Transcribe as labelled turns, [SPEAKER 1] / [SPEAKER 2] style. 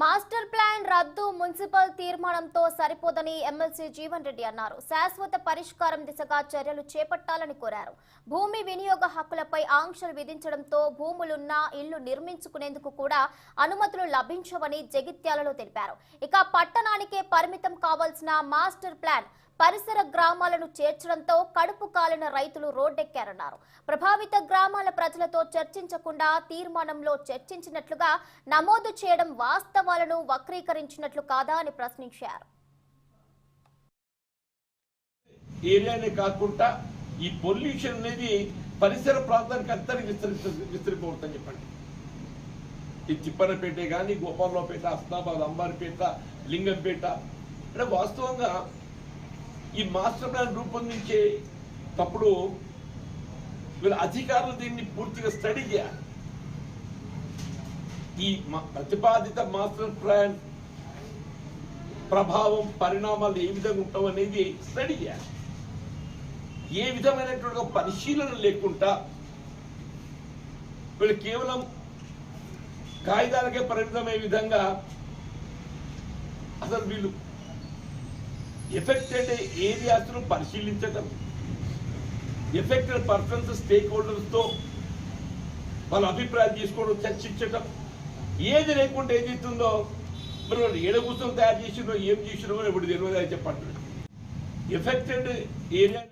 [SPEAKER 1] Master plan రద్దు municipal తీర్మానంతో సరిపోదని ఎమ్మెల్సీ జీవన్ రెడ్డి అన్నారు. శాశ్వత పరిష్కారం దిశగా చర్యలు చేపట్టాలని కోరారు. భూమి వినియోగ హక్కులపై ఆంక్షలు విధించడంతో భూములున్న ఇళ్ళు నిర్మించుకునేందుకు కూడా అనుమతులు లభించవని జగిత్యాలలో తెలిపారు. ఇక పట్టణానికే పరిమితం కావాల్సిన మాస్టర్ ప్లాన్ పరిసర గ్రామాలను చేర్చడంతో కడుపు కాలిన రైతులు రోడ్డెక్కారన్నారు. ప్రభావిత గ్రామాల ప్రజలతో చర్చించకుండా తీర్మానంలో చర్చించినట్లుగా నమోదు చేయడం వాస్తవాలను వక్రీకరించినట్లు కాదా అని ప్రశ్నించారు.
[SPEAKER 2] ఏరియానే కాకుండా ఈ పొల్యూషన్ అనేది పరిసర ప్రాంతానికి అంతరికి విస్తరి విస్తరిపోతుందని చెప్పండి. ఈ తిప్పనపేట కానీ గోపాలరావుపేట హస్నాబాద్ అంబారిపేట లింగంపేట అంటే వాస్తవంగా ఈ మాస్టర్ ప్లాన్ రూపొందించే తప్పుడు వీళ్ళ అధికారులు దీన్ని పూర్తిగా స్టడీ చేయాలి. ఈ ప్రతిపాదిత మాస్టర్ ప్లాన్ ప్రభావం పరిణామాలు ఏ విధంగా ఉంటాం అనేది స్టడీ చేయాలి. ఏ విధమైనటువంటి పరిశీలన లేకుండా వీళ్ళు కేవలం కాగితాలకే పరిమితమయ్యే విధంగా అసలు వీళ్ళు ఎఫెక్టెడ్ ఏరియాస్ను పరిశీలించటం? ఎఫెక్టెడ్ పర్సన్స్ స్టేక్ హోల్డర్స్తో వాళ్ళ అభిప్రాయాలు తీసుకోవడం చర్చించటం. ఏది లేకుండా ఏది చేస్తుందో? మరి వాళ్ళు ఏడ కూర్చొని తయారు చేసినో ఏం చేసినో ఇప్పుడు తెలియదు అని చెప్పండి ఎఫెక్టెడ్ ఏరియా